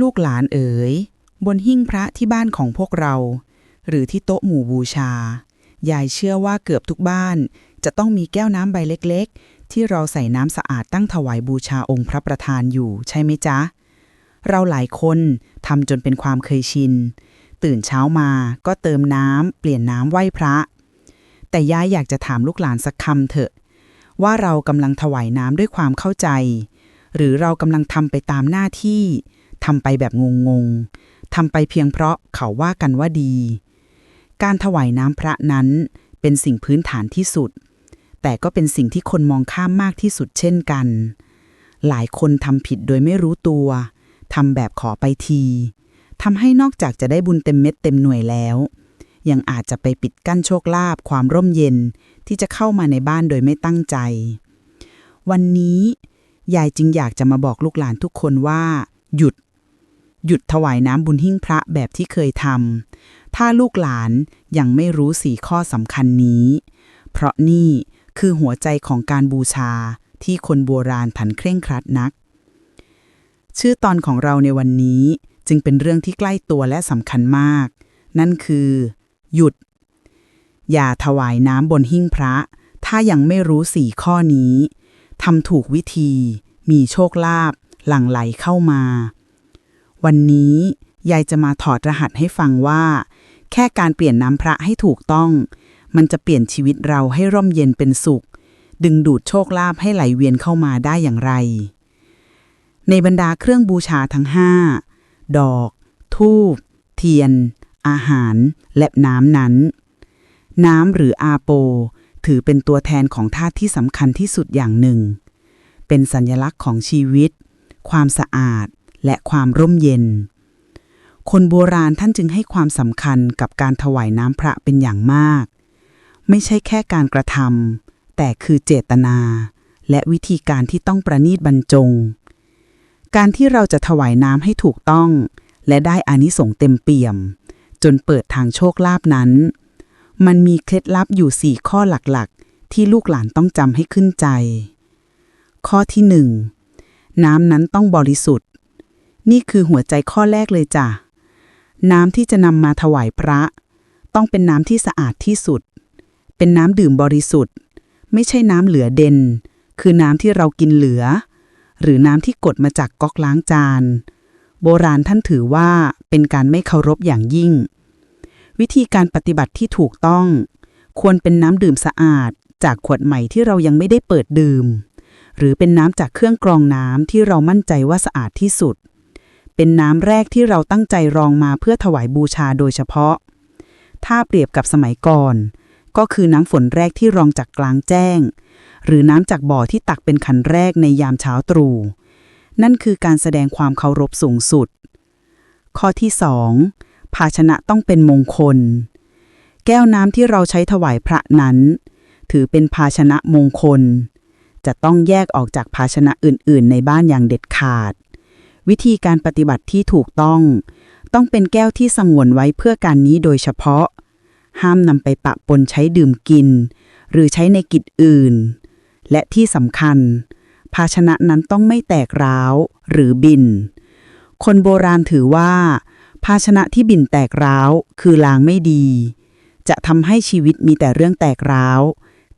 ลูกหลานเอ๋ย บนหิ้งพระที่บ้านของพวกเรา หรือที่โต๊ะหมู่บูชา ยายเชื่อว่าเกือบทุกบ้าน จะต้องมีแก้วน้ำใบเล็กๆ ที่เราใส่น้ำสะอาดตั้งถวายบูชาองค์พระประธานอยู่ใช่ไหมจ๊ะ เราหลายคนทำจนเป็นความเคยชิน ตื่นเช้ามาก็เติมน้ำเปลี่ยนน้ำไหว้พระ แต่ยายอยากจะถามลูกหลานสักคำเถอะ ว่าเรากำลังถวายน้ำด้วยความเข้าใจ หรือเรากำลังทำไปตามหน้าที่ ทำไปแบบงงๆทำไปเพียงเพราะเขาว่ากันว่าดี การถวายน้ำพระนั้นเป็นสิ่งพื้นฐานที่สุด แต่ก็เป็นสิ่งที่คนมองข้ามมากที่สุดเช่นกัน หลายคนทำผิดโดยไม่รู้ตัวทำแบบขอไปทีทำให้นอกจากจะได้บุญเต็มเม็ดเต็มหน่วยแล้ว ยังอาจจะไปปิดกั้นโชคลาภความร่มเย็นที่จะเข้ามาในบ้านโดยไม่ตั้งใจ วันนี้ ยายจึงอยากจะมาบอกลูกหลานทุกคนว่า หยุด หยุดถวายน้ำบุญหิ้งพระแบบที่เคยทำ ถ้าลูกหลานยังไม่รู้สี่ข้อสำคัญนี้ เพราะนี่คือหัวใจของการบูชาที่คนโบราณถันเคร่งครัดนัก ชื่อตอนของเราในวันนี้จึงเป็นเรื่องที่ใกล้ตัวและสำคัญมาก นั่นคือ หยุด อย่าถวายน้ำบนหิ้งพระ ถ้ายังไม่รู้สี่ข้อนี้ทำถูกวิธี มีโชคลาภหลั่งไหลเข้ามา วันนี้ยายจะมาถอดรหัสให้ฟังว่า แค่การเปลี่ยนน้ำพระให้ถูกต้อง มันจะเปลี่ยนชีวิตเราให้ร่มเย็นเป็นสุข ดึงดูดโชคลาภให้ไหลเวียนเข้ามาได้อย่างไร ในบรรดาเครื่องบูชาทั้งห้าดอก ทูบ เทียน อาหาร และน้ำนั้น น้ำหรืออาโป ถือเป็นตัวแทนของธาตุที่สำคัญที่สุดอย่างหนึ่ง เป็นสัญลักษณ์ของชีวิต ความสะอาด และความร่มเย็น คนโบราณท่านจึงให้ความสำคัญกับการถวายน้ำพระเป็นอย่างมาก ไม่ใช่แค่การกระทำแต่คือเจตนา และวิธีการที่ต้องประนีตบรรจง การที่เราจะถวายน้ำให้ถูกต้อง และได้อานิสงส์เต็มเปี่ยม จนเปิดทางโชคลาภนั้น มันมีเคล็ดลับอยู่สี่ข้อหลักๆ ที่ลูกหลานต้องจำให้ขึ้นใจ ข้อที่หนึ่งน้ำนั้นต้องบริสุทธิ์ นี่คือหัวใจข้อแรกเลยจ้ะ น้ำที่จะนำมาถวายพระ ต้องเป็นน้ำที่สะอาดที่สุด เป็นน้ำดื่มบริสุทธิ์ ไม่ใช่น้ำเหลือเด่น คือน้ำที่เรากินเหลือ หรือน้ำที่กดมาจากก๊อกล้างจาน โบราณท่านถือว่าเป็นการไม่เคารพอย่างยิ่ง วิธีการปฏิบัติที่ถูกต้อง ควรเป็นน้ำดื่มสะอาด จากขวดใหม่ที่เรายังไม่ได้เปิดดื่ม หรือเป็นน้ำจากเครื่องกรองน้ำที่เรามั่นใจว่าสะอาดที่สุด เป็นน้ำแรกที่เราตั้งใจรองมาเพื่อถวายบูชาโดยเฉพาะ ถ้าเปรียบกับสมัยก่อน ก็คือน้ำฝนแรกที่รองจากกลางแจ้ง หรือน้ำจากบ่อที่ตักเป็นขันแรกในยามเช้าตรู่นั่นคือการแสดงความเคารพสูงสุด ข้อที่สองภาชนะต้องเป็นมงคล แก้วน้ำที่เราใช้ถวายพระนั้น ถือเป็นภาชนะมงคล จะต้องแยกออกจากภาชนะอื่น ๆ ในบ้านอย่างเด็ดขาด วิธีการปฏิบัติที่ถูกต้อง ต้องเป็นแก้วที่สงวนไว้เพื่อการนี้โดยเฉพาะ ห้ามนำไปปะปนใช้ดื่มกิน หรือใช้ในกิจอื่น และที่สำคัญ ภาชนะนั้นต้องไม่แตกร้าวหรือบิน คนโบราณถือว่า ภาชนะที่บินแตกร้าวคือล้างไม่ดี จะทำให้ชีวิตมีแต่เรื่องแตกร้าว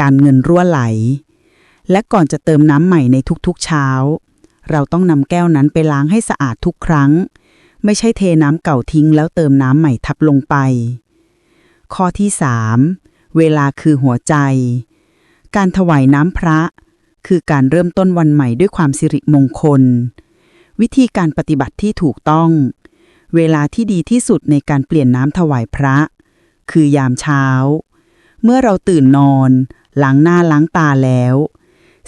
การเงินรั่วไหล และก่อนจะเติมน้ำใหม่ในทุกๆเช้า เราต้องนำแก้วนั้นไปล้างให้สะอาดทุกครั้ง ไม่ใช่เทน้ำเก่าทิ้งแล้วเติมน้ำใหม่ทับลงไป ข้อที่ 3 เวลาคือหัวใจ การถวายน้ำพระ คือการเริ่มต้นวันใหม่ด้วยความสิริมงคล วิธีการปฏิบัติที่ถูกต้อง เวลาที่ดีที่สุดในการเปลี่ยนน้ำถวายพระ คือยามเช้า เมื่อเราตื่นนอนล้างหน้าล้างตาแล้ว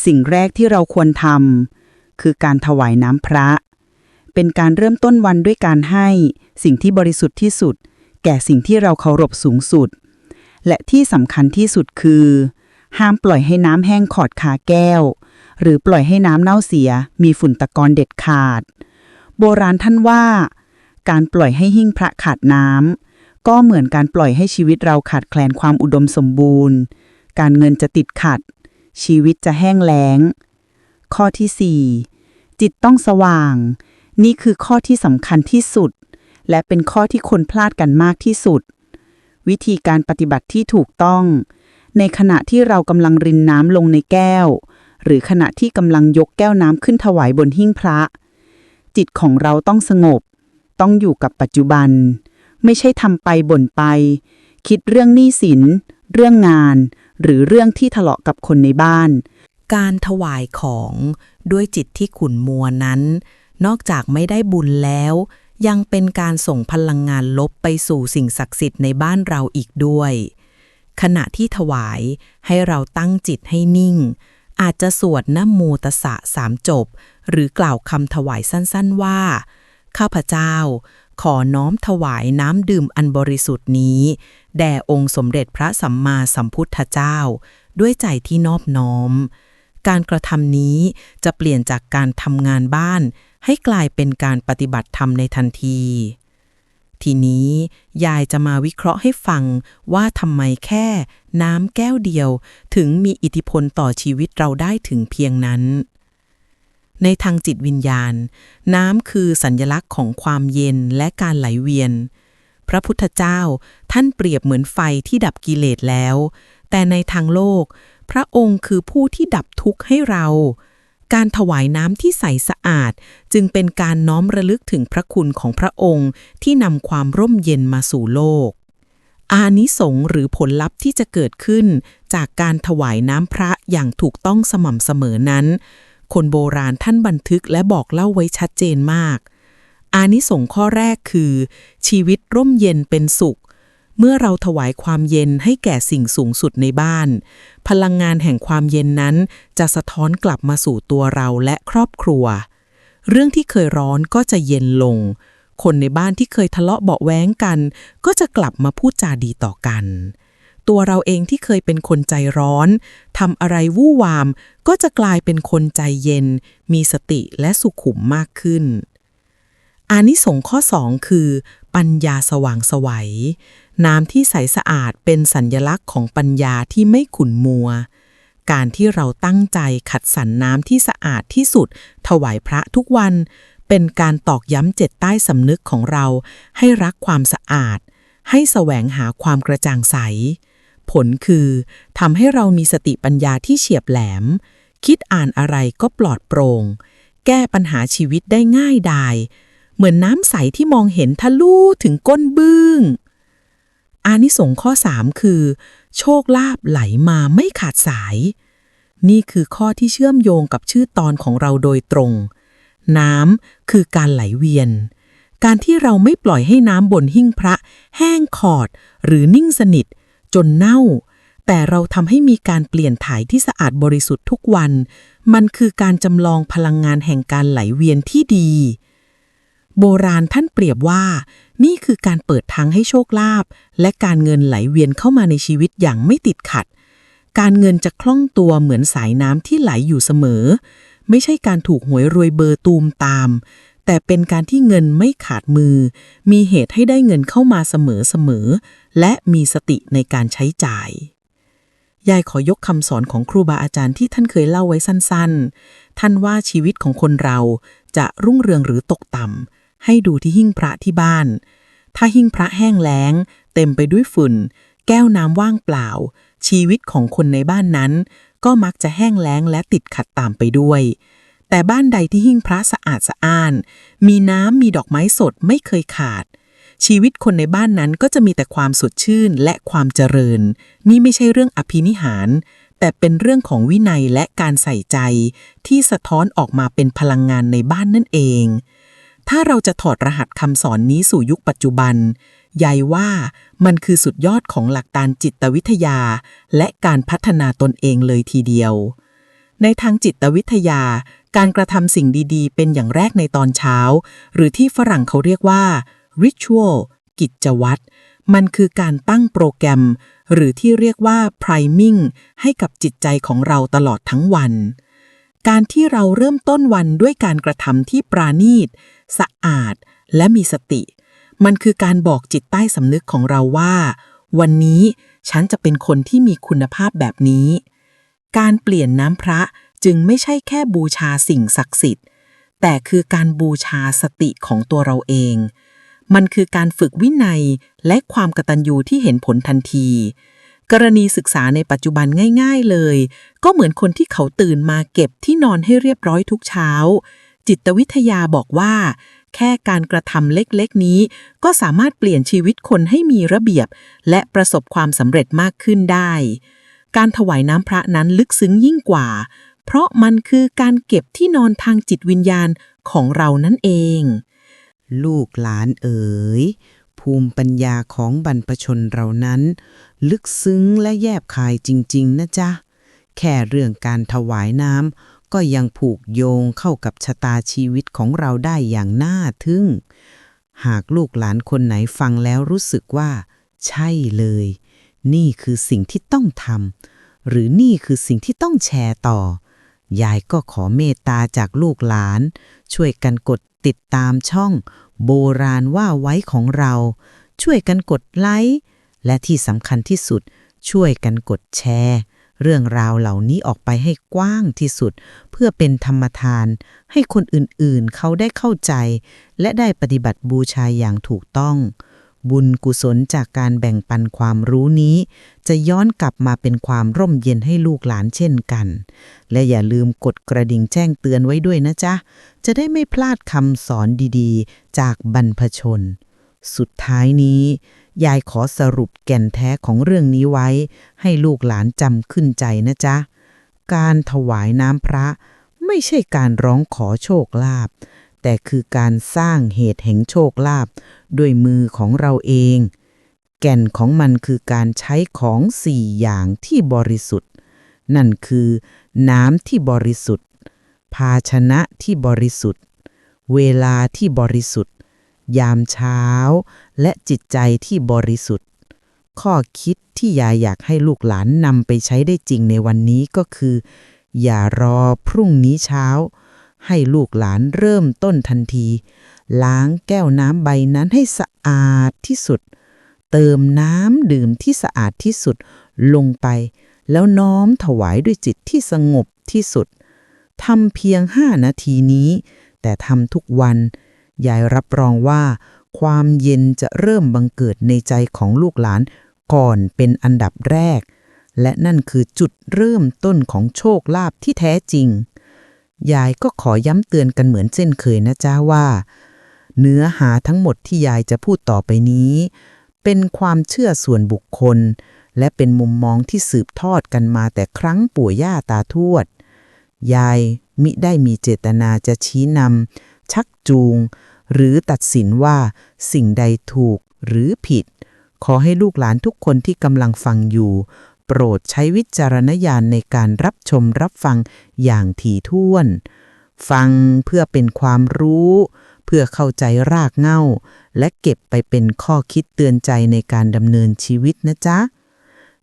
สิ่งแรกที่เราควรทำ คือการถวายน้ำพระ เป็นการเริ่มต้นวันด้วยการให้สิ่งที่บริสุทธิ์ที่สุด แก่สิ่งที่เราเคารพสูงสุด และที่สำคัญที่สุดคือ ห้ามปล่อยให้น้ำแห้งขอดคาแก้ว หรือปล่อยให้น้ำเน่าเสีย มีฝุ่นตะกอนเด็ดขาด โบราณท่านว่า การปล่อยให้หิ้งพระขาดน้ำก็เหมือนการปล่อยให้ชีวิตเราขาดแคลนความอุดมสมบูรณ์ การเงินจะติดขัดชีวิตจะแห้งแล้ง ข้อที่ 4 จิตต้องสว่าง นี่คือข้อที่สำคัญที่สุด และเป็นข้อที่คนพลาดกันมากที่สุด วิธีการปฏิบัติที่ถูกต้อง ในขณะที่เรากำลังรินน้ำลงในแก้ว หรือขณะที่กำลังยกแก้วน้ำขึ้นถวายบนหิ้งพระ จิตของเราต้องสงบ ต้องอยู่กับปัจจุบัน ไม่ใช่ทำไปบ่นไป คิดเรื่องหนี้สิน เรื่องงาน หรือเรื่องที่ทะเลาะกับคนในบ้าน การถวายของด้วยจิตที่ขุ่นมัวนั้น นอกจากไม่ได้บุญแล้ว ยังเป็นการส่งพลังงานลบไปสู่สิ่งศักดิ์สิทธิ์ในบ้านเราอีกด้วย ขณะที่ถวายให้เราตั้งจิตให้นิ่ง อาจจะสวดนโมตสะสามจบ หรือกล่าวคำถวายสั้นๆว่า ข้าพเจ้า ขอน้อมถวายน้ำดื่มอันบริสุทธิ์นี้ แด่องค์สมเด็จพระสัมมาสัมพุทธเจ้า ด้วยใจที่นอบน้อม การกระทำนี้จะเปลี่ยนจากการทำงานบ้าน ให้กลายเป็นการปฏิบัติธรรมในทันที ทีนี้ยายจะมาวิเคราะห์ให้ฟังว่าทำไมแค่ น้ำแก้วเดียว ถึงมีอิทธิพลต่อชีวิตเราได้ถึงเพียงนั้น ในทางจิตวิญญาณ น้ำคือสัญลักษณ์ของความเย็นและการไหลเวียน พระพุทธเจ้าท่านเปรียบเหมือนไฟที่ดับกิเลสแล้ว แต่ในทางโลก พระองค์คือผู้ที่ดับทุกข์ให้เรา การถวายน้ำที่ใสสะอาด จึงเป็นการน้อมระลึกถึงพระคุณของพระองค์ที่นำความร่มเย็นมาสู่โลก อานิสงส์หรือผลลัพธ์ที่จะเกิดขึ้น จากการถวายน้ำพระอย่างถูกต้องสม่ำเสมอนั้น คนโบราณท่านบันทึกและบอกเล่าไว้ชัดเจนมาก อานิสงส์ข้อแรกคือ ชีวิตร่มเย็นเป็นสุข เมื่อเราถวายความเย็นให้แก่สิ่งสูงสุดในบ้าน พลังงานแห่งความเย็นนั้นจะสะท้อนกลับมาสู่ตัวเราและครอบครัว เรื่องที่เคยร้อนก็จะเย็นลง คนในบ้านที่เคยทะเลาะเบาแว้งกัน ก็จะกลับมาพูดจาดีต่อกันตัวเราเองที่เคยเป็นคนใจร้อนทำอะไรวู่วาม ก็จะกลายเป็นคนใจเย็น มีสติและสุขุมมากขึ้น อานิสงส์ข้อ 2 คือ ปัญญาสว่างสวัย น้ำที่ใสสะอาดเป็นสัญญลักษณ์ของปัญญาที่ไม่ขุ่นมัว การที่เราตั้งใจขัดสรรน้ำที่สะอาดที่สุด ถวายพระทุกวัน เป็นการตอกย้ำเจ็ดใต้สำนึกของเรา ให้รักความสะอาด ให้แสวงหาความกระจ่างใส ผลคือทำให้เรามีสติปัญญาที่เฉียบแหลม คิดอ่านอะไรก็ปลอดโปร่ง แก้ปัญหาชีวิตได้ง่ายดาย เหมือนน้ำใสที่มองเห็นทะลุถึงก้นบึ้ง อานิสงส์ข้อ 3 คือ โชคลาภไหลมาไม่ขาดสาย นี่คือข้อที่เชื่อมโยงกับชื่อตอนของเราโดยตรง น้ำคือการไหลเวียน การที่เราไม่ปล่อยให้น้ำบนหิ้งพระ แห้งขอด หรือนิ่งสนิท จนเน่า แต่เราทำให้มีการเปลี่ยนถ่ายที่สะอาดบริสุทธิ์ทุกวัน มันคือการจำลองพลังงานแห่งการไหลเวียนที่ดี โบราณท่านเปรียบว่า นี่คือการเปิดทางให้โชคลาภและการเงินไหลเวียนเข้ามาในชีวิตอย่างไม่ติดขัด การเงินจะคล่องตัวเหมือนสายน้ำที่ไหลอยู่เสมอ ไม่ใช่การถูกหวยรวยเบอร์ตูมตาม แต่เป็นการที่เงินไม่ขาดมือ มีเหตุให้ได้เงินเข้ามาเสมอๆและมีสติในการใช้จ่ายยายขอยกคำสอนของครูบาอาจารย์ที่ท่านเคยเล่าไว้สั้นๆ ท่านว่าชีวิตของคนเราจะรุ่งเรืองหรือตกต่ำ ให้ดูที่หิ้งพระที่บ้าน ถ้าหิ้งพระแห้งแล้ง เต็มไปด้วยฝุ่น แก้วน้ำว่างเปล่า ชีวิตของคนในบ้านนั้น ก็มักจะแห้งแล้งและติดขัดตามไปด้วย แต่บ้านใดที่หิ้งพระสะอาดสะอ้าน มีน้ำมีดอกไม้สดไม่เคยขาด ชีวิตคนในบ้านนั้นก็จะมีแต่ความสดชื่นและความเจริญ นี่ไม่ใช่เรื่องอภินิหารแต่เป็นเรื่องของวินัยและการใส่ใจที่สะท้อนออกมาเป็นพลังงานในบ้านนั่นเอง ถ้าเราจะถอดรหัสคำสอนนี้สู่ยุคปัจจุบันยายว่ามันคือสุดยอดของหลักการจิตวิทยา และการพัฒนาตนเองเลยทีเดียว ในทางจิตวิทยา การกระทำสิ่งดีๆ เป็นอย่างแรกในตอนเช้า หรือที่ฝรั่งเขาเรียกว่า ritual กิจวัตร มันคือการตั้งโปรแกรม หรือที่เรียกว่า priming ให้กับจิตใจของเราตลอดทั้งวัน การที่เราเริ่มต้นวันด้วยการกระทำที่ปราณีต สะอาด และมีสติ มันคือการบอกจิตใต้สำนึกของเราว่า วันนี้ฉันจะเป็นคนที่มีคุณภาพแบบนี้ การเปลี่ยนน้ำพระจึงไม่ใช่แค่บูชาสิ่งศักดิ์สิทธิ์ แต่คือการบูชาสติของตัวเราเอง มันคือการฝึกวินัยและความกตัญญูที่เห็นผลทันที กรณีศึกษาในปัจจุบันง่าย ๆเลย ก็เหมือนคนที่เขาตื่นมาเก็บที่นอนให้เรียบร้อยทุกเช้า จิตวิทยาบอกว่า แค่การกระทำเล็กๆ นี้ ก็สามารถเปลี่ยนชีวิตคนให้มีระเบียบ และประสบความสำเร็จมากขึ้นได้ การถวายน้ำพระนั้นลึกซึ้งยิ่งกว่า เพราะมันคือการเก็บที่นอนทางจิตวิญญาณของเรานั่นเอง ลูกหลานเอ๋ย ภูมิปัญญาของบรรพชนเรานั้น ลึกซึ้งและแยบคายจริง ๆ นะจ๊ะ แค่เรื่องการถวายน้ำก็ยังผูกโยงเข้ากับชะตาชีวิตของเราได้อย่างน่าทึ่ง หากลูกหลานคนไหนฟังแล้วรู้สึกว่า ใช่เลย นี่คือสิ่งที่ต้องทำหรือนี่คือสิ่งที่ต้องแชร์ต่อ ยายก็ขอเมตตาจากลูกหลาน ช่วยกันกดติดตามช่อง โบราณว่าไว้ของเรา ช่วยกันกดไลค์และที่สำคัญที่สุดช่วยกันกดแชร์ เรื่องราวเหล่านี้ออกไปให้กว้างที่สุด เพื่อเป็นธรรมทาน ให้คนอื่นๆ เขาได้เข้าใจ และได้ปฏิบัติบูชาอย่างถูกต้อง บุญกุศลจากการแบ่งปันความรู้นี้ จะย้อนกลับมาเป็นความร่มเย็นให้ลูกหลานเช่นกัน และอย่าลืมกดกระดิ่งแจ้งเตือนไว้ด้วยนะจ๊ะ จะได้ไม่พลาดคำสอนดีๆ จากบรรพชน สุดท้ายนี้ ยายขอสรุปแก่นแท้ของเรื่องนี้ไว้ ให้ลูกหลานจำขึ้นใจนะจ๊ะ การถวายน้ำพระไม่ใช่การร้องขอโชคลาภ แต่คือการสร้างเหตุแห่งโชคลาภด้วยมือของเราเอง แก่นของมันคือการใช้ของสี่อย่างที่บริสุทธิ์ นั่นคือ น้ำที่บริสุทธิ์ ภาชนะที่บริสุทธิ์ เวลาที่บริสุทธิ์ ยามเช้า และจิตใจที่บริสุทธิ์ ข้อคิดที่ยายอยากให้ลูกหลานนำไปใช้ได้จริงในวันนี้ก็คือ อย่ารอพรุ่งนี้เช้า ให้ลูกหลานเริ่มต้นทันที ล้างแก้วน้ำใบนั้นให้สะอาดที่สุด เติมน้ำดื่มที่สะอาดที่สุดลงไป แล้วน้อมถวายด้วยจิตที่สงบที่สุดทำเพียงห้านาทีนี้ แต่ทำทุกวัน ยายรับรองว่า ความเย็นจะเริ่มบังเกิดในใจของลูกหลานก่อนเป็นอันดับแรก และนั่นคือจุดเริ่มต้นของโชคลาภที่แท้จริง ยายก็ขอย้ำเตือนกันเหมือนเช่นเคยนะจ้าว่า เนื้อหาทั้งหมดที่ยายจะพูดต่อไปนี้ เป็นความเชื่อส่วนบุคคล และเป็นมุมมองที่สืบทอดกันมาแต่ครั้งปู่ย่าตาทวด ยายมิได้มีเจตนาจะชี้นำชักจูง หรือตัดสินว่าสิ่งใดถูกหรือผิด ขอให้ลูกหลานทุกคนที่กำลังฟังอยู่ โปรดใช้วิจารณญาณในการรับชมรับฟังอย่างถี่ถ้วน ฟังเพื่อเป็นความรู้ เพื่อเข้าใจรากเหง้า และเก็บไปเป็นข้อคิดเตือนใจในการดำเนินชีวิตนะจ๊ะ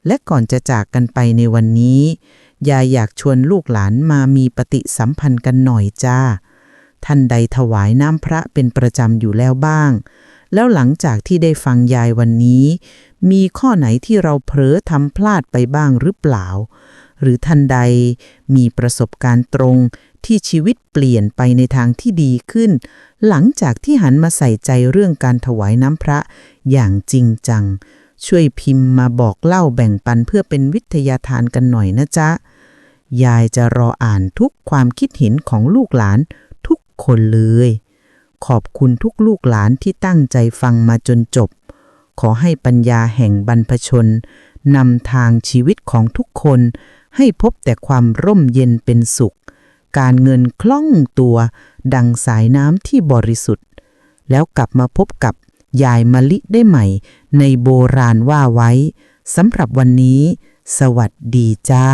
และก่อนจะจากกันไปในวันนี้ยายอยากชวนลูกหลานมามีปฏิสัมพันธ์กันหน่อยจ้า ท่านใดถวายน้ำพระเป็นประจำอยู่แล้วบ้าง แล้วหลังจากที่ได้ฟังยายวันนี้ มีข้อไหนที่เราเผลอทำพลาดไปบ้างหรือเปล่า หรือท่านใดมีประสบการณ์ตรงที่ชีวิตเปลี่ยนไปในทางที่ดีขึ้น หลังจากที่หันมาใส่ใจเรื่องการถวายน้ำพระอย่างจริงจัง ช่วยพิมพ์มาบอกเล่าแบ่งปันเพื่อเป็นวิทยาทานกันหน่อยนะจ๊ะ ยายจะรออ่านทุกความคิดเห็นของลูกหลานทุกคนเลย ขอบคุณทุกลูกหลานที่ตั้งใจฟังมาจนจบ ขอให้ปัญญาแห่งบรรพชนนำทางชีวิตของทุกคน ให้พบแต่ความร่มเย็นเป็นสุข การเงินคล่องตัว ดังสายน้ำที่บริสุทธิ์ แล้วกลับมาพบกับยายมะลิได้ใหม่ ในโบราณว่าไว้สำหรับวันนี้ สวัสดีจ้า